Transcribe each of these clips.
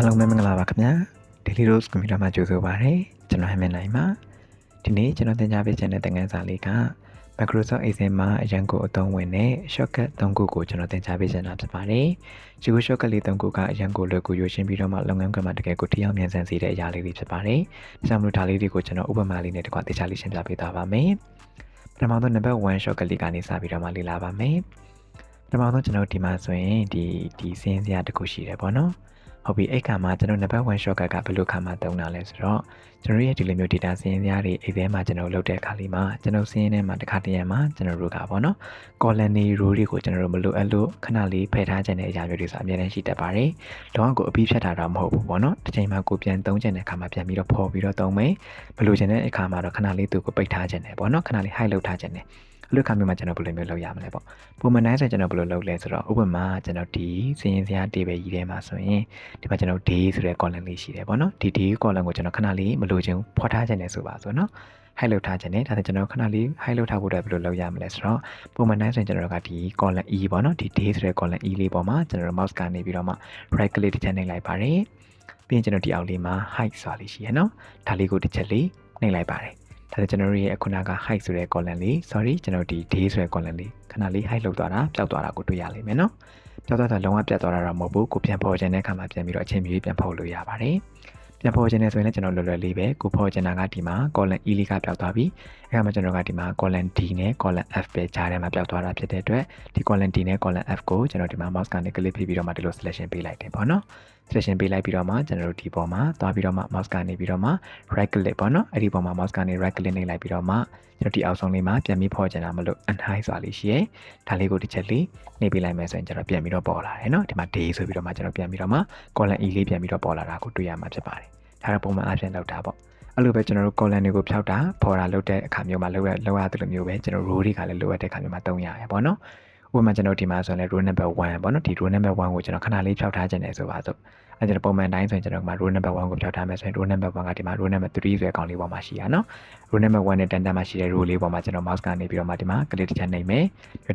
အားလုံးပဲမင်္ဂလာပါခင်ဗျာ Daily Rose ကွန်ပျူတာမှာကြိုဆိုပါရစေကျွန်တော်ဟမန်နိုင်ပါဒီနေ့ကျွန်တော်သင်ကြားပေးခြင်းတဲ့သင်ခန်းစာလေးက Microsoft Excel မှာအရန်ကိုအသုံးဝင်တဲ့ shortcut 3ခုကိုကျွန်တော်သင်ကြားပေးခြင်းတာဖြစ်ပါတယ်ဒီကို shortcut လေး3ခုကအရန်ကိုလွယ်ကူရွှေရှင်းပြီးတော့မှလုပ်ငန်းခွင်မှာတကယ်ကိုထိရောက်မြန်ဆန်စေတဲ့အရာလေးတွေဖြစ်ပါတယ်ဒါကြောင့်မလို့ဒါလေးတွေကိုကျွန်တော်ဥပမာလေးနဲ့တကွာတေချာလေးရှင်းပြပေးသွားပါမယ်ပထမဆုံး number 1 shortcut လေးကနေစပြီးတော့မှလေ့လာပါမယ်ပထမဆုံးကျွန်တော်ဒီမှာဆိုရင်ဒီဒီစင်းစရာတစ်ခုရှိတယ်ပေါ့နော် ဟုတ်ပြီအဲ့ခါမှာကျွန်တော် number 1 shortcut ကဘယ်လိုခါမှသုံးတာလဲဆိုတော့ကျွန်တော်ရဲ့ဒီလိုမျိုး data စင်းစရာတွေအဲ့ထဲမှာကျွန်တော်လုပ်တဲ့အခါလေးမှာကျွန်တော်စင်းထဲမှာတစ်ခါတည်းရမှာကျွန်တော်တို့ကပေါ့နော် column တွေ row တွေကိုကျွန်တော်တို့မလိုအပ်လို့ခဏလေးဖယ်ထားခြင်းတဲ့အရာမျိုးတွေဆိုအများကြီးရှိတတ်ပါတယ်။လောကကိုအပြီးဖြတ်တာတော့မဟုတ်ဘူးပေါ့နော်။တစ်ချိန်မှာကိုပြန်သုံးခြင်းတဲ့အခါမှာပြန်ပြီးတော့ဖော်ပြီးတော့သုံးမယ်။ဘယ်လိုခြင်းတဲ့အခါမှာတော့ခဏလေးသူ့ကိုပိတ်ထားခြင်းတယ်ပေါ့နော်။ခဏလေး hide လုပ်ထားခြင်းတယ်။ အဲ့လိုခါမျိုးမှာကျွန်တော်ဘယ်လိုမျိုးလုပ်ရမလဲပေါ့။ပုံမှန်တိုင်းဆိုကျွန်တော်ဘယ်လိုလုပ်လဲဆိုတော့ဥပမာကျွန်တော်ဒီစည်ရင်စရာ table ကြီးထဲမှာဆိုရင်ဒီမှာကျွန်တော် day ဆိုတဲ့ column လေးရှိတယ်ပေါ့နော်။ဒီ day column ကိုကျွန်တော်ခဏလေးမလိုချင်ဖော်ထားခြင်းတယ်ဆိုပါဆိုနော်။ hide လုပ်ထားခြင်းနဲ့ဒါဆိုကျွန်တော်ခဏလေး hide လုပ်ထားဖို့အတွက်ဘယ်လိုလုပ်ရမလဲဆိုတော့ပုံမှန်တိုင်းဆိုရင်ကျွန်တော်တို့ကဒီ column E ပေါ့နော်ဒီ day ဆိုတဲ့ column E လေးပေါ်မှာကျွန်တော်တို့ mouse ကနေပြီးတော့မှ right click တစ်ချက်နှိပ်လိုက်ပါတယ်ပြီးရင်ကျွန်တော်ဒီအောက်လေးမှာ hide ဆိုတာလေးရှိရနော်ဒါလေးကိုတစ်ချက်လေးနှိပ်လိုက်ပါတယ် ဒါဆိုကျွန်တော်တို့ရဲ့အခုနက hide ဆိုတဲ့ column လေး sorry ကျွန်တော်ဒီ day ဆိုတဲ့ column လေးခဏလေး hide လုပ်သွားတာပျောက်သွားတာကိုတွေ့ရလိမ့်မယ်နော်ပျောက်သွားတာလုံးဝပြတ်သွားတာတော့မဟုတ်ဘူးကိုပြန်ပေါ်ခြင်းတဲ့အခါမှာပြန်ပြီးတော့အချိန်မီပြန်ဖော်လို့ရပါတယ်ပြန်ဖော်ခြင်းနဲ့ဆိုရင်လည်းကျွန်တော်လွယ်လွယ်လေးပဲကိုဖော်ခြင်းတာကဒီမှာ column E လေးကပျောက်သွားပြီအဲဒါမှကျွန်တော်ကဒီမှာ column D နဲ့ column F ပဲကြားထဲမှာပျောက်သွားတာဖြစ်တဲ့အတွက်ဒီ column D နဲ့ column F ကိုကျွန်တော်ဒီမှာ mouse ကနေ click ဖိပြီးတော့မှဒီလို selection ပေးလိုက်တယ်ပေါ့နော် selection ပေးလိုက်ပြီးတော့မှကျွန်တော်တို့ဒီပေါ်မှာသွားပြီးတော့မှ mouse ကနေပြီးတော့မှ right click ပေါ့နော်အဲ့ဒီပေါ်မှာ mouse ကနေ right click နှိပ်လိုက်ပြီးတော့မှကျွန်တော်ဒီအောက်ဆုံးလေးမှာပြန်ပြီးဖော်ချင်တာမလို့ unhide ဆိုတာလေးရှိရဲဒါလေးကိုတစ်ချက်လေးနှိပ်ပေးလိုက်မယ်ဆိုရင်ကျွန်တော်ပြန်ပြီးတော့ပေါ်လာတယ်နော်ဒီမှာ day ဆိုပြီးတော့မှကျွန်တော်ပြန်ပြီးတော့မှ column E လေးပြန်ပြီးတော့ပေါ်လာတာကိုတွေ့ရမှာဖြစ်ပါတယ်ဒါတော့ပုံမှန်အပြင်လောက်တာပေါ့အဲ့လိုပဲကျွန်တော်တို့ column တွေကိုဖြောက်တာဖော်တာလုပ်တဲ့အခါမျိုးမှာလုပ်ရလုပ်ရတယ်လို့မျိုးပဲကျွန်တော် row တွေကလည်းလိုအပ်တဲ့အခါမျိုးမှာသုံးရတယ်ပေါ့နော် ဥပမာကျွန်တော်ဒီမှာဆိုရင် row number 1ပေါ့နော်ဒီ row number 1ကိုကျွန်တော်ခဏလေးဖြောက်ထားခြင်းတယ်ဆိုပါစို့အဲကျွန်တော်ပုံမှန်တိုင်းဆိုရင်ကျွန်တော်ဒီမှာ row number 1ကိုဖြောက်ထားမယ်ဆိုရင် row number 1ကဒီမှာ row number 3ဆိုတဲ့ကောင်လေးပေါ်မှာရှိရနော် row number 1နဲ့တန်တန်မှာရှိတဲ့ row လေးပေါ်မှာကျွန်တော် mouse ကနေပြီးတော့မှဒီမှာ click တစ်ချက်နှိပ်မယ်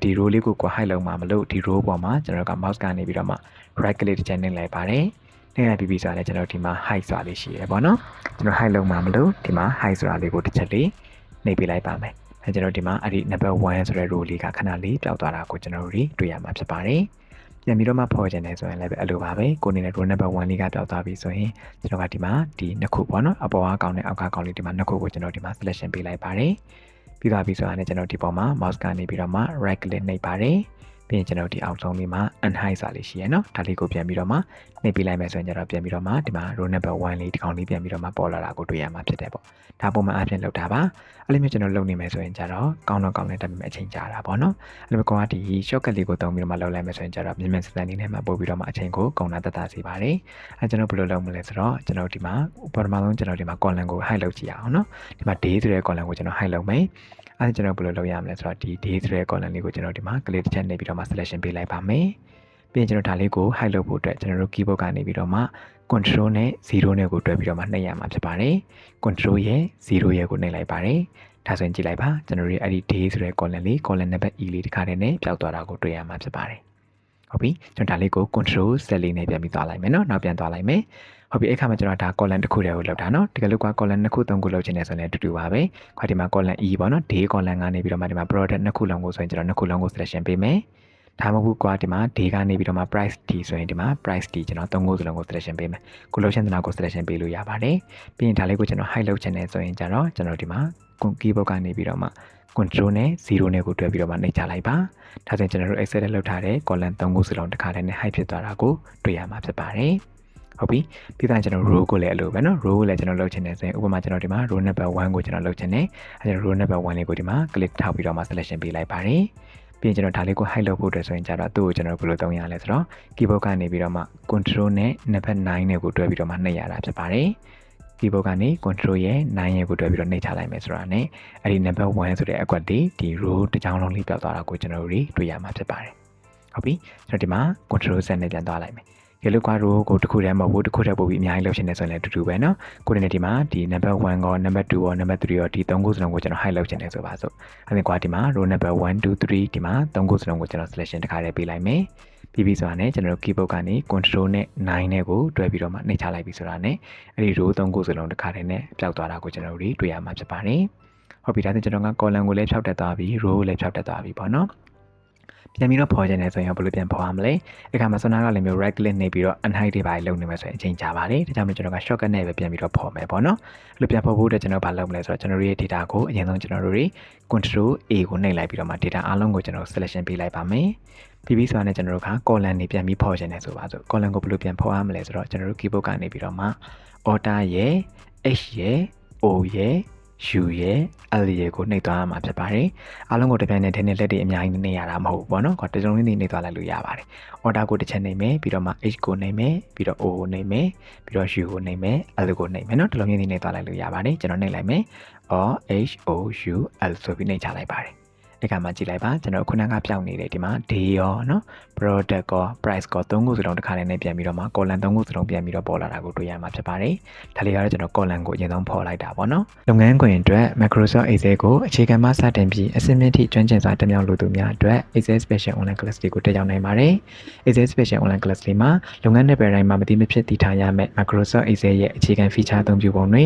ဒီ row လေးကိုကို hide လုပ်မှာမလို့ဒီ row ပေါ်မှာကျွန်တော်က mouse ကနေပြီးတော့မှ right click တစ်ချက်နှိပ်လိုက်ပါတယ်နှိပ်လိုက်ပြီးပြီဆိုတော့ကျွန်တော်ဒီမှာ hide ဆိုတာလေးရှိရပေါ့နော်ကျွန်တော် hide လုပ်မှာမလို့ဒီမှာ hide ဆိုတာလေးကိုတစ်ချက်လေးနှိပ်ပေးလိုက်ပါမယ် အဲကျွန်တော်ဒီမှာအဲ့ဒီ number 1ဆိုတဲ့ row လေးကခဏလေးပျောက်သွားတာကိုကျွန်တော်တို့တွေ့ရမှာဖြစ်ပါတယ်ပြန်ပြီးတော့မှဖော်ချင်တယ်ဆိုရင်လည်းအဲ့လိုပါပဲကိုနေနဲ့ row number 1လေးကပျောက်သွားပြီဆိုရင်ကျွန်တော်ကဒီမှာဒီနှစ်ခုပေါ့နော်အပေါ်အကောင်နဲ့အောက်ကကောင်လေးဒီမှာနှစ်ခုကိုကျွန်တော်ဒီမှာ selection ပေးလိုက်ပါတယ်ပြီးသွားပြီဆိုရင်ကျွန်တော်ဒီပေါ်မှာ mouse ကနေပြီးတော့မှ right click နှိပ်ပါတယ် ပြီးရင်ကျွန်တော်ဒီအောက်ဆုံးလေးမှာ unhide စာလေးရှိရယ်နော်ဒါလေးကိုပြန်ပြီးတော့မှနှိပ်ပေးလိုက်မယ်ဆိုရင်ကျွန်တော်ပြန်ပြီးတော့မှဒီမှာ row number 1လေးဒီကောင်လေးပြန်ပြီးတော့မှပေါ်လာတာကိုတွေ့ရမှာဖြစ်တယ်ပေါ့ဒါပုံမှန်အပြင်လောက်တာပါအဲ့လိုမျိုးကျွန်တော်လုပ်နေမယ်ဆိုရင်ကျတော့ကောင်းတော့ကောင်းနေတက်ပြီးအချိန်ကြာတာပေါ့နော်အဲ့လိုမျိုးကောကဒီ shortcut လေးကိုသုံးပြီးတော့မှလုပ်လိုက်မယ်ဆိုရင်ကျတော့မြန်မြန်စစလေးနဲ့မှပို့ပြီးတော့မှအချိန်ကိုကုန်တာတက်တာစီပါတယ်အဲ့ကျွန်တော်ဘယ်လိုလုပ်မလဲဆိုတော့ကျွန်တော်ဒီမှာပထမဆုံးကျွန်တော်ဒီမှာ column ကို hide လုပ်ကြည့်အောင်နော်ဒီမှာ day ဆိုတဲ့ column ကိုကျွန်တော် hide လုပ်မယ်အဲ့ကျွန်တော်ဘယ်လိုလုပ်ရမလဲဆိုတော့ဒီ day ဆိုတဲ့ column လေးကိုကျွန်တော်ဒီမှာ click တစ်ချက်နေပြီးတော့မှ selection ပေးလိုက်ပါမယ်ပြီးရင်ကျွန်တော်ဒါလေးကို hide လုပ်ဖို့အတွက်ကျွန်တော်တို့ keyboard ကနေပြီးတော့မှ control နဲ့0နဲ့ကိုတွဲပြီးတော့မှနှိပ်ရမှာဖြစ်ပါတယ် control ရဲ့0ရဲ့ကိုနှိပ်လိုက်ပါတယ်ဒါဆိုရင်ကြည့်လိုက်ပါကျွန်တော်တို့အဲ့ဒီ day ဆိုတဲ့ column လေး column number e လေးတစ်ခါတည်းနဲ့ပျောက်သွားတာကိုတွေ့ရမှာဖြစ်ပါတယ်ဟုတ်ပြီကျွန်တော်ဒါလေးကို control cell လေးနဲ့ပြန်ပြီးသွားလိုက်မယ်နော်နောက်ပြန်သွားလိုက်မယ် ဟုတ်ပြီအဲ့ခါမှာကျွန်တော်ဒါ column တစ်ခုတည်းကိုလောက်တာနော်တကယ်လို့က column နှစ်ခုသုံးခုလောက်ချင်တယ်ဆိုရင်အတူတူပါပဲခွာဒီမှာ column e ပေါ့နော် day column ကနေပြီးတော့မှဒီမှာ product နှစ်ခုလုံးကိုဆိုရင်ကျွန်တော်နှစ်ခုလုံးကို selection ပေးမယ်ဒါမှမဟုတ်ကွာဒီမှာ day ကနေပြီးတော့မှ price t ဆိုရင်ဒီမှာ price t ကျွန်တော်သုံးခုစလုံးကို selection ပေးမယ်ကိုလို့ရှင်တနာကို selection ပေးလို့ရပါတယ်ပြီးရင်ဒါလေးကိုကျွန်တော် hide လုပ်ချင်တယ်ဆိုရင်ကျတော့ကျွန်တော်ဒီမှာ keyboard ကနေပြီးတော့မှ control နဲ့0နဲ့ကိုတွဲပြီးတော့မှနှိပ်ချလိုက်ပါဒါဆိုရင်ကျွန်တော်တို့ excel လောက်ထားတဲ့ column 3ခုစလုံးတစ်ခါတည်းနဲ့ hide ဖြစ်သွားတာကိုတွေ့ရမှာဖြစ်ပါတယ် ဟုတ်ပြီပြီးသားကျွန်တော် row ကိုလည်းအလိုပဲနော် row ကိုလည်းကျွန်တော်လုပ်ချင်တယ်ဆိုရင်ဥပမာကျွန်တော်ဒီမှာ row number 1ကိုကျွန်တော်လုပ်ချင်တယ်အဲကျွန်တော် row number 1လေးကိုဒီမှာ click ထောက်ပြီးတော့မှ selection ပေးလိုက်ပါတယ်ပြီးရင်ကျွန်တော်ဒါလေးကို hide လုပ်ဖို့အတွက်ဆိုရင်ကြတော့သူ့ကိုကျွန်တော်ဘယ်လိုသုံးရလဲဆိုတော့ keyboard ကနေပြီးတော့မှ control နဲ့ number 9နဲ့ကိုတွဲပြီးတော့မှနှိပ်ရတာဖြစ်ပါတယ် keyboard ကနေ control ရဲ့9ရဲ့ကိုတွဲပြီးတော့နှိပ်ချလိုက်မယ်ဆိုတာ ਨੇ အဲ့ဒီ number 1ဆိုတဲ့အကွက်ဒီဒီ row တစ်ချောင်းလုံးလေးပြောက်သွားတာကိုကျွန်တော်တို့တွေ့ရမှာဖြစ်ပါတယ်ဟုတ်ပြီကျွန်တော်ဒီမှာ control set နဲ့ပြန်သွားလိုက်မယ် ရေလုကွာ row ကိုတစ်ခုတည်းမဟုတ်ဘူးတစ်ခုတည်းပို့ပြီးအများကြီးလုပ်ချင်တယ်ဆိုရင်လည်းအတူတူပဲเนาะကိုယ်နဲ့ဒီမှာဒီ number 1ကော number 2ကော number 3ရောဒီ3ခုစလုံးကိုကျွန်တော် hide လုပ်ချင်တယ်ဆိုပါစို့အဲ့ဒါကွာဒီမှာ row number 1 2 3ဒီမှာ3ခုစလုံးကိုကျွန်တော် selection တစ်ခါတည်းပေးလိုက်မယ် ပြီးပြီဆိုတာနဲ့ကျွန်တော်တို့ keyboard ကနေ control နဲ့9နဲ့ကိုတွဲပြီးတော့မှနှိပ်ချလိုက်ပြီဆိုတာနဲ့အဲ့ဒီ row 3ခုစလုံးတစ်ခါတည်းနဲ့ပျောက်သွားတာကိုကျွန်တော်တို့တွေ့ရမှာဖြစ်ပါတယ်ဟုတ်ပြီဒါဆိုကျွန်တော်က column ကိုလည်းဖြောက်တက်သွားပြီ row ကိုလည်းဖြောက်တက်သွားပြီပေါ့နော် ပြန်ပြီးတော့ဖော်ခြင်းနဲ့ဆိုရင်ဘယ်လိုပြန်ဖော်ရမလဲအခါမှာဆွမ်းနာကလည်းမျိုး right click နှိပ်ပြီးတော့ unhide တွေပါလုပ်နေမယ်ဆိုရင်အချိန်ကြာပါတယ်ဒါကြောင့်မို့ကျွန်တော်က shortcut နဲ့ပဲပြန်ပြီးတော့ဖော်မယ်ပေါ့နော်အဲ့လိုပြန်ဖော်ဖို့အတွက်ကျွန်တော်ဘာလုပ်မလဲဆိုတော့ကျွန်တော်တို့ရဲ့ data ကိုအရင်ဆုံးကျွန်တော်တို့တွေ control A ကိုနှိပ်လိုက်ပြီးတော့မှ data အားလုံးကိုကျွန်တော် selection ပေးလိုက်ပါမယ်ပြီးပြီးဆိုတာနဲ့ကျွန်တော်တို့က column တွေပြန်ပြီးဖော်ခြင်းနဲ့ဆိုပါစို့ column ကိုဘယ်လိုပြန်ဖော်ရမလဲဆိုတော့ကျွန်တော်တို့ keyboard ကနေပြီးတော့မှ order ရဲ့ h ရဲ့ o ရဲ့ u ရဲ့ l ရဲ့ကိုနှိပ်သွားမှာဖြစ်ပါတယ်အားလုံးကိုတစ်ပြိုင်နက်တည်းနဲ့လက်တွေအများကြီးနှိပ်ရတာမဟုတ်ဘူးပေါ့နော်။တစုံလေးနှိပ်သွားလိုက်လို့ရပါတယ် order ကိုတစ်ချက်နှိပ်မယ်ပြီးတော့မှ h ကိုနှိပ်မယ်ပြီးတော့ o ကိုနှိပ်မယ်ပြီးတော့ u ကိုနှိပ်မယ် l ကိုနှိပ်မယ်နော်ဒီလိုမျိုးနှိပ်သွားလိုက်လို့ရပါတယ်ကျွန်တော်နှိပ်လိုက်မယ် or h o u l ဆိုပြီးနှိပ်ချလိုက်ပါတယ် ဒီကမှာကြည့်လိုက်ပါကျွန်တော်ခုနကပြောင်းနေတယ်ဒီမှာ day ရောနော် product ကော price ကောသုံးခုစလုံးတစ်ခါတည်းနဲ့ပြန်ပြီးတော့မှ column သုံးခုစလုံးပြန်ပြီးတော့ပေါ်လာတာကိုတွေ့ရမှာဖြစ်ပါတယ်ဒါလေးကတော့ကျွန်တော် column ကိုအရင်ဆုံးဖော်လိုက်တာပေါ့နော်လုပ်ငန်းခွင်အတွက် Microsoft Excel ကိုအခြေခံမှစတင်ပြီးအစင်းမြင့်ထိကျွမ်းကျင်စွာတက်မြောက်လိုသူများအတွက် Excel Special Online Class တွေကိုတက်ရောက်နိုင်ပါတယ် Excel Special Online Class လေးမှာလုပ်ငန်းနယ်ပယ်တိုင်းမှာမတိမဖြစ်တည်ထားရမယ့် Microsoft Excel ရဲ့အခြေခံ feature အသုံးပြုပုံတွေ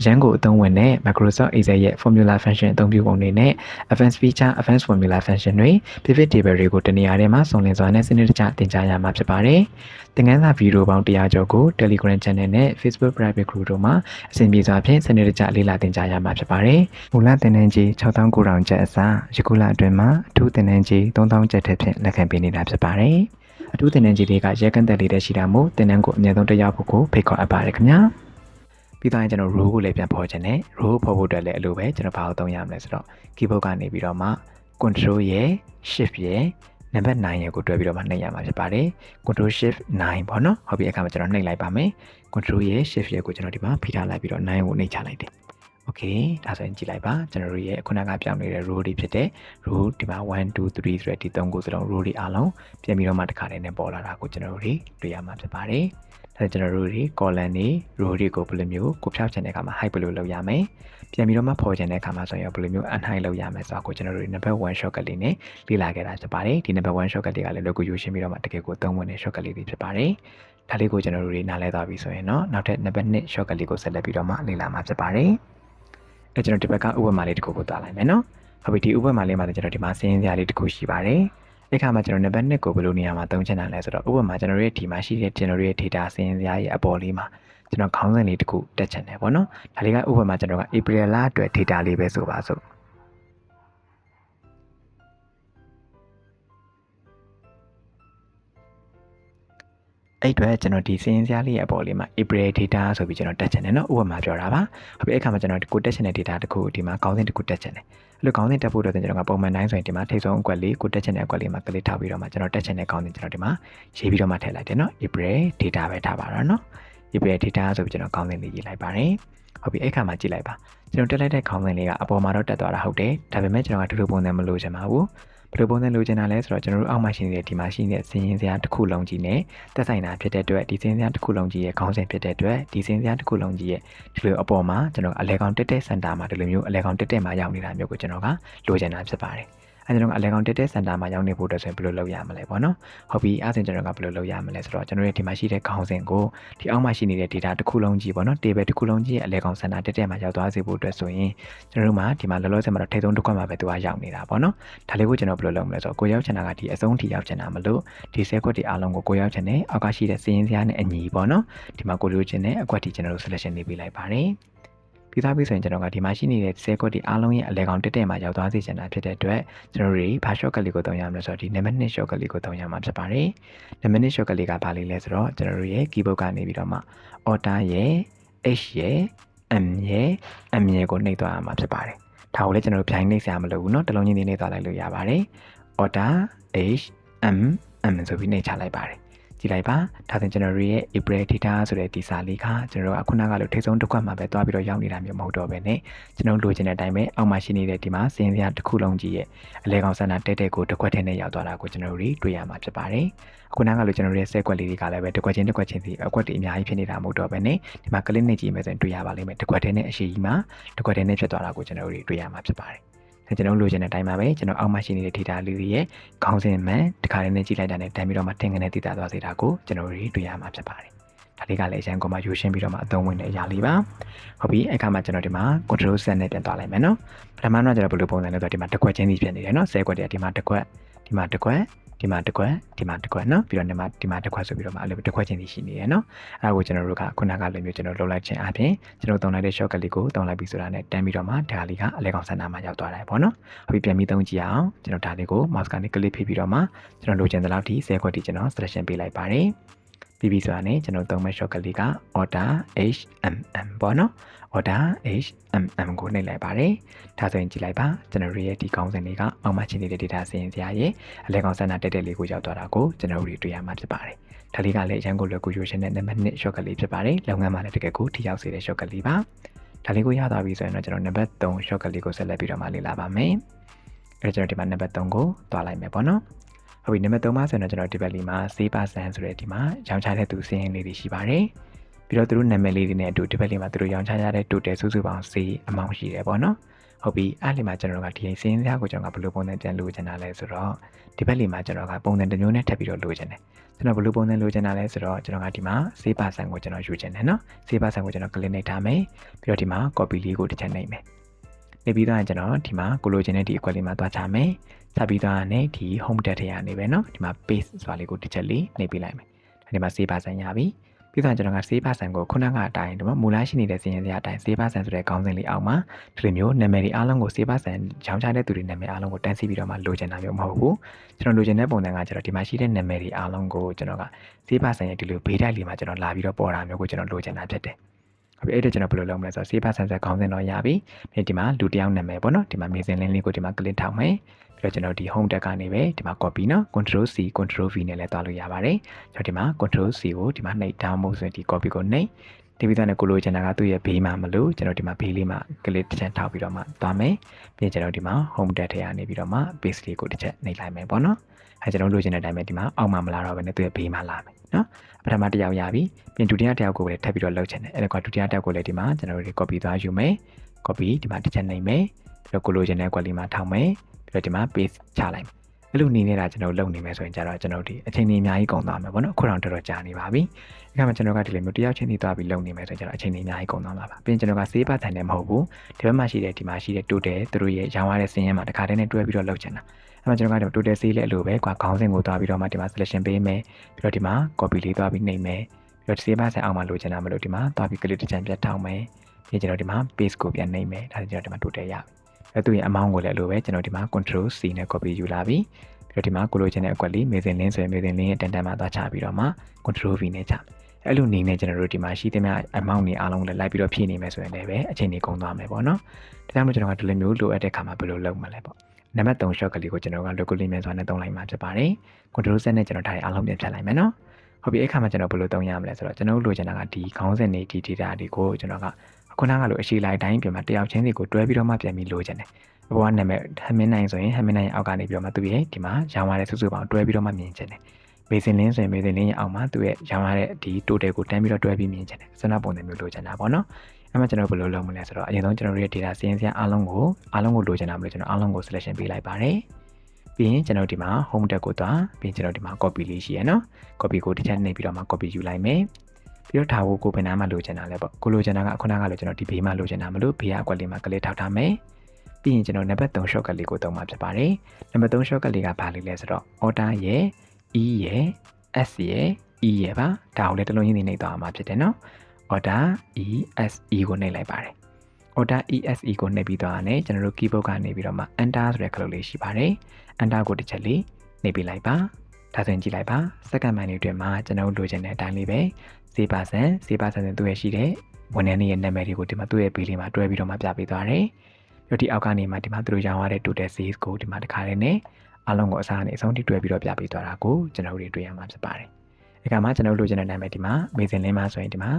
အရန်ကိုအသုံးဝင်တဲ့ Microsoft Excel ရဲ့ formula function အသုံးပြုပုံတွေနဲ့ advanced feature advanced formula function တွေ pivot table တွေကိုတနေရာထဲမှာစုံလင်စွာနဲ့စနစ်တကျသင်ကြားရမှာဖြစ်ပါတယ်။သင်ခန်းစာဗီဒီယိုပေါင်း100ကျော်ကို Telegram Channel နဲ့ Facebook Private Group တို့မှာအဆင်ပြေစွာဖြင့်စနစ်တကျလေ့လာသင်ကြားရမှာဖြစ်ပါတယ်။မူလသင်တန်းကြီး6900ကျပ်အစားယခုလအတွင်းမှာအထူးသင်တန်းကြီး3000ကျပ်ထက်ဖြင့်လက်ခံပေးနေတာဖြစ်ပါတယ်။အထူးသင်တန်းကြီးတွေကရဲကန့်သက်လေးတဲ့ရှိတာမို့သင်တန်းကိုအမြဲတမ်းတက်ရောက်ဖို့ကိုဖိတ်ခေါ်အပ်ပါတယ်ခင်ဗျာ။ ပြီးတော့ကျွန်တော် row ကိုလည်းပြန်ဖော်ခြင်းနဲ့ row ဖော်ဖို့အတွက်လည်းအလိုပဲကျွန်တော်ဘာလို့သုံးရမလဲဆိုတော့ keyboard ကနေပြီးတော့မှ control ရဲ့ shift ရဲ့နံပါတ်9ရဲ့ကိုတွဲပြီးတော့မှနှိပ်ရမှာဖြစ်ပါတယ် control shift 9ပေါ့နော်ဟုတ်ပြီအခါမှာကျွန်တော်နှိပ်လိုက်ပါမယ် control ရဲ့ shift ရဲ့ကိုကျွန်တော်ဒီမှာဖိထားလိုက်ပြီးတော့9ကိုနှိပ်ချလိုက်တယ် okay ဒါဆိုရင်ကြည့်လိုက်ပါကျွန်တော်တို့ရဲ့ခုနကပြောင်းနေတဲ့ row တွေဖြစ်တဲ့ row ဒီမှာ1 2 3ဆိုတဲ့ဒီ3ခုစလုံး row တွေအားလုံးပြန်ပြီးတော့မှတစ်ခါတည်းနဲ့ပေါ်လာတာကိုကျွန်တော်တို့တွေ့ရမှာဖြစ်ပါတယ်ဒါကျွန်တော်တို့တွေ column တွေ row တွေကိုဘယ်လိုမျိုးကိုဖြောက်ချင်တဲ့အခါမှာ hide ဘယ်လိုလုပ်ရမလဲပြန်ပြီးတော့မှဖော်ချင်တဲ့အခါမှာဆိုရင်ဘယ်လိုမျိုး unhide လုပ်ရမလဲဆိုတော့ကိုကျွန်တော်တို့ number 1 shortcut လေးနဲ့လေ့လာခဲ့တာဖြစ်ပါတယ်ဒီ number 1 shortcut လေးကလည်း logo ယူရှင်းပြီးတော့မှတကယ်ကိုသုံးဝင်တဲ့ shortcut လေးတွေဖြစ်ပါတယ်ဒါလေးကိုကျွန်တော်တို့တွေနားလဲသွားပြီဆိုရင်တော့နောက်ထပ် number 2 shortcut လေးကိုဆက်လက်ပြီးတော့မှလေ့လာမှာဖြစ်ပါတယ် အဲကျွန်တော်ဒီဘက်ကဥပမာလေးတစ်ခုကိုသွားလိုက်မယ်နော်ဟုတ်ပြီဒီဥပမာလေးမှာကျွန်တော်ဒီမှာစင်းရင်းစရာလေးတစ်ခုရှိပါတယ်အဲ့ခါမှာကျွန်တော် number 2ကိုဘယ်လိုနေရာမှာသုံးချင်တာလဲဆိုတော့ဥပမာကျွန်တော်ရဲ့ဒီမှာရှိတဲ့ကျွန်တော်ရဲ့ data စင်းရင်းစရာရဲ့အပေါ်လေးမှာကျွန်တော်ခေါင်းစဉ်လေးတစ်ခုတက်ချင်တယ်ပေါ့နော်ဒါလေးကဥပမာကျွန်တော်က April လအတွက် data လေးပဲဆိုပါစို့ အဲ့အတွက်ကျွန်တော်ဒီစင်းစရာလေးရဲ့အပေါ်လေးမှာ April data ဆိုပြီးကျွန်တော်တက်ချင်တယ်နော်ဥပမာပြောတာပါဟုတ်ပြီအဲ့ခါမှာကျွန်တော်ဒီကိုတက်ချင်တဲ့ data တခုဒီမှာခေါင်းစဉ်တခုတက်ချင်တယ်အဲ့လိုခေါင်းစဉ်တက်ဖို့အတွက်ကျွန်တော်ကပုံမှန်တိုင်းဆိုရင်ဒီမှာထိပ်ဆုံးအကွက်လေးကိုတက်ချင်တဲ့အကွက်လေးမှာကလစ်ထားပြီးတော့မှကျွန်တော်တက်ချင်တဲ့ခေါင်းစဉ်ကျွန်တော်ဒီမှာရေးပြီးတော့မှထည့်လိုက်တယ်နော် April data ပဲထားပါတော့နော် April data ဆိုပြီးကျွန်တော်ခေါင်းစဉ်လေးရေးလိုက်ပါတယ်ဟုတ်ပြီအဲ့ခါမှာကြည့်လိုက်ပါကျွန်တော်တက်လိုက်တဲ့ခေါင်းစဉ်လေးကအပေါ်မှာတော့တက်သွားတာဟုတ်တယ်ဒါပေမဲ့ကျွန်တော်ကဒီလိုပုံစံမလိုချင်ပါဘူး ဘယ်လိုပုံစံလိုချင်တာလဲဆိုတော့ကျွန်တော်တို့အောက်မှာရှိနေတဲ့ဒီမှာရှိနေတဲ့စင်းရင်းစရာတစ်ခုလုံးကြီးနဲ့တက်ဆိုင်တာဖြစ်တဲ့အတွက်ဒီစင်းစရာတစ်ခုလုံးကြီးရဲ့ခေါင်းစဉ်ဖြစ်တဲ့အတွက်ဒီစင်းစရာတစ်ခုလုံးကြီးရဲ့ဒီလိုအပေါ်မှာကျွန်တော်အလဲကောင်တက်တဲ့စင်တာမှာဒီလိုမျိုးအလဲကောင်တက်တဲ့မှာရောက်နေတာမျိုးကိုကျွန်တော်ကလိုချင်တာဖြစ်ပါတယ် အဲကျွန်တော်ကအလဲကောင်တက်တဲ့စင်တာမှာရောက်နေဖို့အတွက်ဆိုရင်ဘယ်လိုလုပ်ရမလဲပေါ့နော်ဟုတ်ပြီအဲဆိုကျွန်တော်ကဘယ်လိုလုပ်ရမလဲဆိုတော့ကျွန်တော်ရဲ့ဒီမှာရှိတဲ့ခေါင်းစဉ်ကိုဒီအောက်မှာရှိနေတဲ့ data တစ်ခုလုံးကြီးပေါ့နော် table တစ်ခုလုံးကြီးရဲ့အလဲကောင်စင်တာတက်တဲ့မှာရောက်သွားစေဖို့အတွက်ဆိုရင်ကျွန်တော်တို့မှာဒီမှာလောလောဆယ်မှာတော့ထိပ်ဆုံးတစ်ခွက်မှာပဲသူကရောက်နေတာပေါ့နော်ဒါလေးကိုကျွန်တော်ဘယ်လိုလုပ်မလဲဆိုတော့ကိုရောက်ချင်တာကဒီအဆုံးထိရောက်ချင်တာမလို့ဒီဆဲခွက်တွေအားလုံးကိုကိုရောက်ချင်တယ်အောက်ကရှိတဲ့စည်ရင်းစရာနဲ့အညီပေါ့နော်ဒီမှာကိုလိုချင်တဲ့အကွက်ဒီကျွန်တော်တို့ selection နေပေးလိုက်ပါတယ် ပြီးသားပြီဆိုရင်ကျွန်တော်ကဒီမှာရှိနေတဲ့ဆဲကွက်ဒီအားလုံးရဲ့အလဲကောင်တက်တက်မှာရောက်သွားစေချင်တာဖြစ်တဲ့အတွက်ကျွန်တော်တို့ဘာ shortcut လေးကိုသုံးရမလဲဆိုတော့ဒီ number 2 shortcut လေးကိုသုံးရမှာဖြစ်ပါတယ်။ number 2 shortcut လေးကဘာလေးလဲဆိုတော့ကျွန်တော်တို့ရဲ့ keyboard ကနေပြီးတော့မှ order ရဲ့ h ရဲ့ m ရဲ့ m ရဲ့ကိုနှိပ်သွားရမှာဖြစ်ပါတယ်။ဒါကိုလည်းကျွန်တော်တို့ပြိုင်နှိပ်စရာမလိုဘူးเนาะတလုံးချင်းနှိပ်သွားလိုက်လို့ရပါတယ်။ order h m m ဆိုပြီးနှိပ်ချလိုက်ပါတယ်။ ကြည့်လိုက်ပါဒါဆိုကျွန်တော်တို့ရဲ့ April data ဆိုတဲ့ဒီစာလေးကကျွန်တော်တို့အခုနကလိုထိဆုံးတစ်ခွက်မှာပဲတွားပြီးတော့ရောက်နေတာမျိုးမဟုတ်တော့ဘဲနဲ့ကျွန်တော်လိုချင်တဲ့အတိုင်းပဲအောက်မှာရှိနေတဲ့ဒီမှာစင်းစရာတစ်ခုလုံးကြီးရဲ့အလဲကောင်ဆန္ဒတဲတဲကိုတစ်ခွက်ထဲနဲ့ရောက်သွားတာကိုကျွန်တော်တို့တွေ့ရမှာဖြစ်ပါတယ်အခုနကလိုကျွန်တော်တို့ရဲ့ဆဲကွက်လေးတွေကလည်းပဲတစ်ခွက်ချင်းတစ်ခွက်ချင်းစီအကွက်တွေအများကြီးဖြစ်နေတာမဟုတ်တော့ဘဲနဲ့ဒီမှာကလစ်နဲ့ကြည့်မယ်ဆိုရင်တွေ့ရပါလိမ့်မယ်တစ်ခွက်ထဲနဲ့အရှိကြီးမှာတစ်ခွက်ထဲနဲ့ဖြစ်သွားတာကိုကျွန်တော်တို့တွေ့ရမှာဖြစ်ပါတယ် ကျွန်တော်လိုချင်တဲ့အတိုင်းပါပဲကျွန်တော်အောက်မှာရှိနေတဲ့ data လေးတွေရဲ့ခေါင်းစဉ်မှန်တခါလေးနဲ့ကြည့်လိုက်တာနဲ့တန်းပြီးတော့မှထင်ကနေသိတာသွားစေတာကိုကျွန်တော်တို့တွေ့ရမှာဖြစ်ပါတယ်ဒါလေးကလည်းအရန်ကောမှယူရှင်းပြီးတော့မှအသုံးဝင်တဲ့အရာလေးပါဟုတ်ပြီအဲ့ခါမှာကျွန်တော်ဒီမှာ control set နဲ့ပြန်သွားလိုက်မယ်နော်ပထမတော့ကျွန်တော်ဘယ်လိုပုံစံလဲဆိုတော့ဒီမှာတစ်ခွက်ချင်းစီဖြစ်နေတယ်နော်10ခွက်တည်းဒီမှာတစ်ခွက်ဒီမှာတစ်ခွက် ဒီမှာတစ်ခွက်ဒီမှာတစ်ခွက်နော်ပြီးတော့ဒီမှာဒီမှာတစ်ခွက်ဆိုပြီးတော့မှအဲ့လိုတစ်ခွက်ချင်းစီရှိနေတယ်နော်အဲ့ဒါကိုကျွန်တော်တို့ကခုနကလိုမျိုးကျွန်တော်လုပ်လိုက်ခြင်းအပြင်ကျွန်တော်တုံလိုက်တဲ့ shortcut လေးကိုတုံလိုက်ပြီးဆိုတာနဲ့တန်းပြီးတော့မှဒါလေးကအလဲကောင်စံနာမှာရောက်သွားတယ်ပေါ့နော်ဟုတ်ပြီပြန်ပြီးသုံးကြည့်အောင်ကျွန်တော်ဒါလေးကို mouse ကနေ click ဖိပြီးတော့မှကျွန်တော်လိုချင်တဲ့လောက်ထိ10ခွက်ထိကျွန်တော် selection ပေးလိုက်ပါတယ်ပြီးပြီဆိုတာနဲ့ကျွန်တော်သုံးမဲ့ shortcut လေးက order HMM ပေါ့နော် order HMM ကိုနှိပ်လိုက်ပါတယ်ဒါဆိုရင်ကြည့်လိုက်ပါကျွန်တော်ရဲ့ဒီကောင်းစဉ်တွေကအောက်မှာချင်းနေတဲ့ data စင်စရာရဲ့အလဲကောင်းစံနာတက်တက်လေးကိုရောက်သွားတာကိုကျွန်တော်တို့တွေ့ရမှာဖြစ်ပါတယ်ဒါလေးကလည်းအရန်ကိုလွယ်ကူရွှေရှင်တဲ့နံပါတ်1 shortcut လေးဖြစ်ပါတယ်လုပ်ငန်းမှာလည်းတကယ်ကိုထိရောက်စေတဲ့ shortcut လေးပါဒါလေးကိုရသွားပြီဆိုရင်တော့ကျွန်တော်နံပါတ်3 shortcut လေးကိုဆက်လက်ပြီးတော့မှလေ့လာပါမယ်အဲကျွန်တော်ဒီမှာနံပါတ်3ကိုတွားလိုက်မယ်ပေါ့နော်ဟုတ်ပြီနံပါတ်3မှာဆိုရင်တော့ကျွန်တော်ဒီဘက်လေးမှာ6%ဆိုတဲ့ဒီမှာရောင်းချတဲ့သူစင်းရင်းလေးတွေရှိပါတယ် ပြီးတော့သူတို့နာမည်လေးတွေနဲ့အတူဒီဘက်လေးမှာသူတို့ရောင်းချရတဲ့ total စုစုပေါင်းစီအမောင်းရှိတယ်ပေါ့နော်ဟုတ်ပြီအဲ့ဒီမှာကျွန်တော်တို့ကဒီစင်းစရာကိုကျွန်တော်ကဘယ်လိုပုံစံပြန်လိုချင်တာလဲဆိုတော့ဒီဘက်လေးမှာကျွန်တော်ကပုံစံတစ်မျိုးနဲ့ထပ်ပြီးတော့လိုချင်တယ်ကျွန်တော်ဘယ်လိုပုံစံလိုချင်တာလဲဆိုတော့ကျွန်တော်ကဒီမှာစေးပါဆန်ကိုကျွန်တော်ယူချင်တယ်နော်စေးပါဆန်ကိုကျွန်တော် click နှိပ်ထားမယ်ပြီးတော့ဒီမှာ copy လေးကိုတစ်ချက်နှိပ်မယ်နှိပ်ပြီးတော့ကျွန်တော်ဒီမှာကိုလိုချင်တဲ့ဒီအကွက်လေးမှာသွားချမယ်ချပြီးတော့နဲ့ဒီ home tab ထဲကနေပဲနော်ဒီမှာ paste ဆိုတာလေးကိုတစ်ချက်လေးနှိပ်ပေးလိုက်မယ်ဒီမှာစေးပါဆန်ရပြီ ပြီးတော့ကျွန်တော်ကစေးပါဆန်ကိုခုနကအတိုင်းဒီမှာမူလရှိနေတဲ့စီရင်စရာအတိုင်းစေးပါဆန်ဆိုတဲ့ခေါင်းစဉ်လေးအောက်မှာဒီလိုမျိုးနာမည်တွေအားလုံးကိုစေးပါဆန်ရောင်းချတဲ့သူတွေနာမည်အားလုံးကိုတန်းစီပြီးတော့မှလိုချင်တာမျိုးမဟုတ်ဘူးကျွန်တော်လိုချင်တဲ့ပုံစံကကျွန်တော်ဒီမှာရှိတဲ့နာမည်တွေအားလုံးကိုကျွန်တော်ကစေးပါဆန်ရဲ့ဒီလိုဘေးတိုက်လေးမှာကျွန်တော်လာပြီးတော့ပေါ်တာမျိုးကိုကျွန်တော်လိုချင်တာဖြစ်တယ်ဟုတ်ပြီအဲ့ဒါကျွန်တော်ဘယ်လိုလုပ်မလဲဆိုတော့စေးပါဆန်ဆက်ခေါင်းစဉ်တော့ရပြီပြီးဒီမှာလူတယောက်နာမည်ပေါ့နော်ဒီမှာမေဇင်လင်းလေးကိုဒီမှာ click ထောက်မယ် ပြီးတော့ကျွန်တော်ဒီ home tab ကနေပဲဒီမှာ copy နော် control C control V နဲ့လည်းတွားလို့ရပါတယ်ကျွန်တော်ဒီမှာ control C ကိုဒီမှာနှိပ် down မို့ဆိုရင်ဒီ copy ကိုနှိပ်ဒီပြီးတော့လည်းကိုလိုချင်တာကသူ့ရဲ့ဘေးမှာမလို့ကျွန်တော်ဒီမှာဘေးလေးမှာ click တစ်ချက်ထောက်ပြီးတော့မှသွားမယ်ပြီးကျွန်တော်ဒီမှာ home tab ထဲကနေပြီးတော့မှ paste လေးကိုတစ်ချက်နှိပ်လိုက်မယ်ပေါ့နော်အဲကျွန်တော်လိုချင်တဲ့အတိုင်းပဲဒီမှာအောက်မှာမလာတော့ဘဲနဲ့သူ့ရဲ့ဘေးမှာလာမယ်နော်ပထမတစ်ယောက်ရပြီပြင်ဒုတိယတစ်ယောက်ကိုလည်းထပ်ပြီးတော့လုပ်ချင်တယ်အဲ့ဒါကဒုတိယတစ်ယောက်ကိုလည်းဒီမှာကျွန်တော်တို့ copy သွားယူမယ် copy ဒီမှာတစ်ချက်နှိပ်မယ်ပြီးတော့ကိုလိုချင်တဲ့ quality မှာထောက်မယ် ပြီးတော့ဒီမှာ paste ချလိုက်မယ်အဲ့လိုနေနေတာကျွန်တော်လုပ်နေမယ်ဆိုရင်ကျတော့ကျွန်တော်ဒီအချိန်ကြီးအများကြီးကုန်သွားမယ်ပေါ့နော်အခုတော့တော်တော်ကြာနေပါပြီအဲ့ကမှကျွန်တော်ကဒီလိုမျိုးတယောက်ချင်းနေသွားပြီးလုပ်နေမယ်ဆိုရင်ကျတော့အချိန်ကြီးအများကြီးကုန်သွားမှာပါပြီးရင်ကျွန်တော်က save ပတ်တယ်မဟုတ်ဘူးဒီဘက်မှာရှိတဲ့ဒီမှာရှိတဲ့ total သူတို့ရဲ့ရောင်းရတဲ့စင်းရဲမှာတစ်ခါတည်းနဲ့တွဲပြီးတော့လုပ်ချင်တာအဲ့မှာကျွန်တော်ကတော့ total save လည်းအလိုပဲကွာခေါင်းစဉ်ကိုသွားပြီးတော့မှဒီမှာ selection ပေးမယ်ပြီးတော့ဒီမှာ copy လေးသွားပြီးနှိပ်မယ်ပြီးတော့ save ပတ်အောင်မှလိုချင်တာမလို့ဒီမှာသွားပြီး click တစ်ချမ်းပြတ်ထောက်မယ်ပြီးကျွန်တော်ဒီမှာ paste ကိုပြန်နှိပ်မယ်ဒါဆိုကျွန်တော်ဒီမှာ total ရပြီ အဲ့သူရဲ့ amount ကိုလည်းအလိုပဲကျွန်တော်ဒီမှာ control C နဲ့ copy ယူလာပြီပြီးတော့ဒီမှာကိုလိုချင်တဲ့အကွက်လေးမေဇင်လင်းဆိုရင်မေဇင်လင်းရဲ့တန်တန်မှာသွားချပြီးတော့မှ control V နဲ့ချမယ်အဲ့လိုနေနဲ့ကျွန်တော်တို့ဒီမှာရှိသမျှ amount တွေအားလုံးလည်းလိုက်ပြီးတော့ဖြည့်နေမယ်ဆိုရင်လည်းပဲအချိန်ကြီးကုန်သွားမယ်ပေါ့နော်ဒါကြောင့်မို့ကျွန်တော်ကဒီလိုမျိုးလိုအပ်တဲ့ခါမှာဘယ်လိုလုပ်မလဲပေါ့နံပါတ်3 shot ကလေးကိုကျွန်တော်က local limit ဆိုတာနဲ့သုံးလိုက်မှာဖြစ်ပါတယ် control set နဲ့ကျွန်တော်ဒါတွေအားလုံးပြန်ဖြတ်လိုက်မယ်နော်ဟုတ်ပြီအဲ့ခါမှာကျွန်တော်ဘယ်လိုသုံးရမလဲဆိုတော့ကျွန်တော်လိုချင်တာကဒီခေါင်းစဉ်တွေဒီ data တွေကိုကျွန်တော်က ခုနကလိုအရှိလိုက်တိုင်းပြန်မှာတယောက်ချင်းစီကိုတွဲပြီးတော့မှပြန်ပြီးလိုချင်တယ်ဘဝနာမည်ဟမင်းနိုင်ဆိုရင်ဟမင်းနိုင်ရဲ့အောက်ကနေပြီးတော့မှသူရဲ့ဒီမှာရောင်းရတဲ့စုစုပေါင်းတွဲပြီးတော့မှမြင်ချင်တယ်မေစင်လင်းဆိုရင်မေစင်လင်းရဲ့အောက်မှာသူရဲ့ရောင်းရတဲ့ဒီ total ကိုတန်းပြီးတော့တွဲပြီးမြင်ချင်တယ်စနပုံစံမျိုးလိုချင်တာပေါ့နော်အဲ့မှာကျွန်တော်ဘယ်လိုလုပ်မလဲဆိုတော့အရင်ဆုံးကျွန်တော်တို့ရဲ့ data စီးရင်စရာအားလုံးကိုအားလုံးကိုလိုချင်တာမလို့ကျွန်တော်အားလုံးကို selection ပေးလိုက်ပါတယ်ပြီးရင်ကျွန်တော်ဒီမှာ home tab ကိုသွားပြီးရင်ကျွန်တော်ဒီမှာ copy လေးရှိရနော် copy ကိုတစ်ချက်နှိပ်ပြီးတော့မှ copy ယူလိုက်မယ် ပြီးတော့ဒါကိုကိုပင်နာမှာလိုချင်တာလဲပေါ့ကိုလိုချင်တာကခုနကလိုကျွန်တော်ဒီဘေးမှာလိုချင်တာမလို့ဘေးကအကွက်လေးမှာကလေးထောက်ထားမယ်ပြီးရင်ကျွန်တော်နံပါတ်3 shortcut လေးကိုသုံးမှာဖြစ်ပါတယ်နံပါတ်3 shortcut လေးကဘာလေးလဲဆိုတော့ order ရဲ့ e ရဲ့ s ရဲ့ e ရဲ့ပါဒါကိုလည်းတစ်လုံးရင်းနေနှိပ်သွားမှာဖြစ်တယ်နော် order e s e ကိုနှိပ်လိုက်ပါတယ် order ESE ကိုနှိပ်ပြီးသွားတာနဲ့ကျွန်တော်တို့ keyboard ကနေပြီးတော့မှ enter ဆိုတဲ့ခလုတ်လေးရှိပါတယ် enter ကိုတစ်ချက်လေးနှိပ်ပြီးလိုက်ပါ ဒါဆိုရင်ကြည့်လိုက်ပါ second menu အတွင်းမှာကျွန်တော်တို့လိုချင်တဲ့အတိုင်းလေးပဲ0% 0%သူ့ရဲ့ရှိတဲ့ဝန်ထမ်းတွေရဲ့နာမည်တွေကိုဒီမှာသူ့ရဲ့ဘေးလေးမှာတွဲပြီးတော့မှပြပေးသွားတယ်ပြီးတော့ဒီအောက်ကနေမှဒီမှာသူတို့ရောင်းရတဲ့ total sales ကိုဒီမှာတစ်ခါတည်းနဲ့အလုံးကိုအစားနဲ့အဆုံးထိတွဲပြီးတော့ပြပေးသွားတာကိုကျွန်တော်တို့တွေ့ရမှာဖြစ်ပါတယ်။ဒီကမှာကျွန်တော်တို့လိုချင်တဲ့နာမည်ဒီမှာမေဇင်လင်းမှာဆိုရင်ဒီမှာ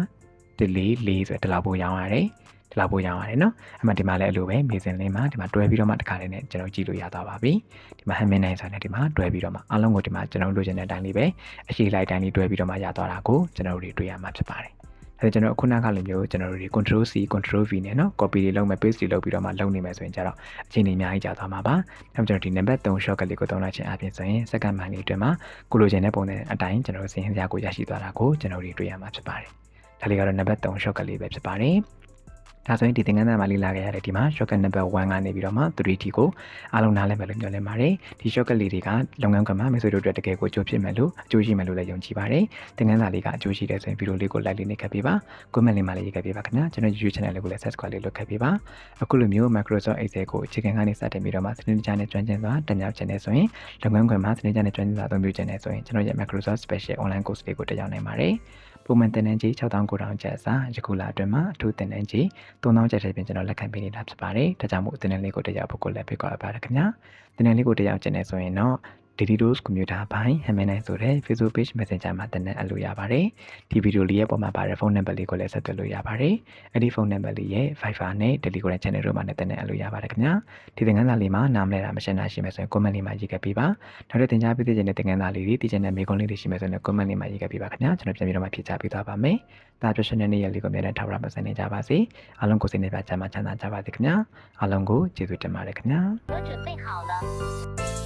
တလေးလေးဆိုတဲ့တလောက်ပို့ရောင်းရတယ်။ တလောက်ပို့ရောင်းရတယ်နော်။အမှဒီမှာလည်းအလိုပဲမေဇင်လင်းမှာဒီမှာတွဲပြီးတော့မှတစ်ခါတည်းနဲ့ကျွန်တော်ကြည့်လို့ရသွားပါပြီ။ဒီမှာဟမ်မင်းနိုင်ဆိုတဲ့ဒီမှာတွဲပြီးတော့မှအလုံးကိုဒီမှာကျွန်တော်လိုချင်တဲ့အတိုင်းလေးပဲအရှိလိုက်တိုင်းလေးတွဲပြီးတော့မှရသွားတာကိုကျွန်တော်တို့တွေ့ရမှာဖြစ်ပါတယ်။ ဒါပေမဲ့ကျွန်တော်ခုနကလိုမျိုးကျွန်တော်တို့ဒီ control C control V နဲ့เนาะ copy တွေလုပ်မယ် paste တွေလုပ်ပြီးတော့မှလုပ်နေမယ်ဆိုရင်ကြတော့အချိန်ကြီးအများကြီးကြာသွားမှာပါ။ဒါကြောင့်ကျွန်တော်ဒီ number 3 shortcut လေးကိုသုံးလိုက်ခြင်းအပြင်ဆိုရင် second mind လေးအတွင်းမှာကိုလိုချင်တဲ့ပုံစံအတိုင်းကျွန်တော်တို့စင်ဟင်းစရာကိုရရှိသွားတာကိုကျွန်တော်တို့တွေ့ရမှာဖြစ်ပါတယ်။ဒါလေးကတော့ number 3 shortcut လေးပဲဖြစ်ပါတယ်။ ဒါဆိုရင်ဒီသင်ခန်းစာမှာလေးလာခဲ့ရတဲ့ဒီမှာ shortcut number 1ကနေပြီးတော့မှ3 t ကိုအားလုံးနားလည်မယ်လို့ပြောလဲပါတယ်ဒီ shortcut လေးတွေကလုပ်ငန်းကမှာမိတ်ဆွေတို့အတွက်တကယ်ကိုအကျိုးဖြစ်မယ်လို့အကျိုးရှိမယ်လို့လည်းယုံကြည်ပါတယ်သင်ခန်းစာလေးကအကျိုးရှိတယ်ဆိုရင်ဗီဒီယိုလေးကို like လေးနဲ့ခက်ပေးပါ comment လေးမှာလည်းရေးခဲ့ပေးပါခင်ဗျာကျွန်တော် YouTube channel လေးကိုလည်း subscribe လေးလုပ်ခဲ့ပေးပါအခုလိုမျိုး Microsoft Excel ကိုအခြေခံကနေစတင်ပြီးတော့မှစနစ်တကျနဲ့ကျွမ်းကျင်စွာတက်မြောက်ခြင်းနဲ့ဆိုရင်လုပ်ငန်းခွင်မှာစနစ်တကျနဲ့ကျွမ်းကျင်စွာအသုံးပြုခြင်းနဲ့ဆိုရင်ကျွန်တော်ရဲ့ Microsoft Special Online Course လေးကိုတက်ရောက်နိုင်ပါတယ် ပုံမှန်တင်နန်းကြီး6900ကျပ်စာယခုလအတွင်းမှာအထူးတင်နန်းကြီး3000ကျပ်ထဲပြင်ကျွန်တော်လက်ခံပေးနေတာဖြစ်ပါတယ်ဒါကြောင့်မို့တင်နန်းလေးကိုတက်ရောက်ဖို့ကိုလည်းဖိတ်ခေါ်ပါရခင်ဗျာတင်နန်းလေးကိုတက်ရောက်ခြင်းနဲ့ဆိုရင်တော့ Dadidos Computer ဘိုင်း Hamilton ဆိုတဲ့ Facebook Page Messenger မှာတင်နန်းအပ်လို့ရပါတယ်ဒီဗီဒီယိုလေးရဲ့ပေါ်မှာပါတဲ့ဖုန်းနံပါတ်လေးကိုလည်းဆက်သွယ်လို့ရပါတယ်အဲ့ဒီဖုန်းနံပါတ်လေးရဲ့ Viber နဲ့ Telegram Channel တို့မှာလည်းတင်နန်းအပ်လို့ရပါတယ်ခင်ဗျာဒီသင်ခန်းစာလေးမှာနားမလဲတာမရှင်းတာရှိမယ်ဆိုရင် comment လေးမှာရေးခဲ့ပေးပါနောက်တဲ့သင်ကြားပေးတဲ့သင်ခန်းစာလေးတွေတည်ကျတဲ့မေကွန်လေးတွေရှိမယ်ဆိုရင် comment လေးမှာရေးခဲ့ပေးပါခင်ဗျာကျွန်တော်ပြန်ပြီးတော့မှဖြေချပေးသွားပါမယ်ဒါ professional နေ့ရက်လေးကိုမြန်တဲ့ထောက်ရပါစနေကြပါစေအားလုံးကိုစိတ်နှပြချမ်းသာချမ်းသာကြပါစေခင်ဗျာအားလုံးကိုကျေးဇူးတင်ပါတယ်ခင်ဗျာ我准备好了。